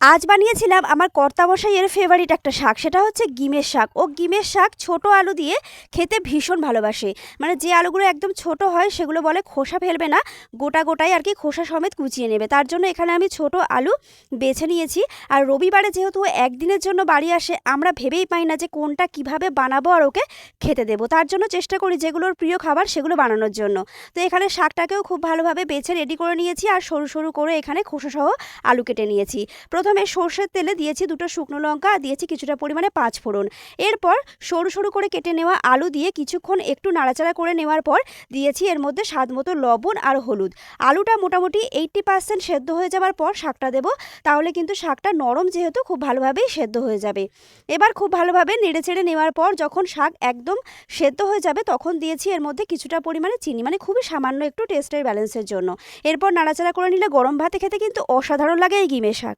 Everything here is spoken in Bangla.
আজ বানিয়েছিলাম আমার কর্তামশাইয়ের ফেভারিট একটা শাক। সেটা হচ্ছে গিমের শাক। ও গিমের শাক ছোট আলু দিয়ে খেতে ভীষণ ভালোবাসে। মানে যে আলুগুলো একদম ছোট হয় সেগুলো বলে খোসা ফেলবে না, গোটা গোটাই আর কি খোসা সমেত কুচিয়ে নেবে। তার জন্য এখানে আমি ছোট আলু বেছে নিয়েছি। আর রবিবারে যেহেতু একদিনের জন্য বাড়ি আসে, আমরা ভেবেই পাই না যে কোনটা কীভাবে বানাবো আর ওকে খেতে দেবো। তার জন্য চেষ্টা করি যেগুলোর প্রিয় খাবার সেগুলো বানানোর জন্য। তো এখানে শাকটাকেও খুব ভালোভাবে বেছে রেডি করে নিয়েছি আর সরু সরু করে এখানে খোসাসহ আলু কেটে নিয়েছি। প্রথমে সর্ষের তেলে দিয়েছি দুটো শুকনো লঙ্কা, আর দিয়েছি কিছুটা পরিমাণে পাঁচ ফোড়ন। এরপর সরু সরু করে কেটে নেওয়া আলু দিয়ে কিছুক্ষণ একটু নাড়াচাড়া করে নেওয়ার পর দিয়েছি এর মধ্যে স্বাদ মতো লবণ আর হলুদ। আলুটা মোটামুটি এইট্টি পার্সেন্ট সেদ্ধ হয়ে যাওয়ার পর শাকটা দেবো, তাহলে কিন্তু শাকটা নরম যেহেতু খুব ভালোভাবেই সেদ্ধ হয়ে যাবে। এবার খুব ভালোভাবে নেড়ে চেড়ে নেওয়ার পর যখন শাক একদম সেদ্ধ হয়ে যাবে, তখন দিয়েছি এর মধ্যে কিছুটা পরিমাণে চিনি মানে খুবই সামান্য একটু টেস্টের ব্যালেন্সের জন্য। এরপর নাড়াচাড়া করে নিলে গরম ভাতে খেতে কিন্তু অসাধারণ লাগে এই গিমে শাক।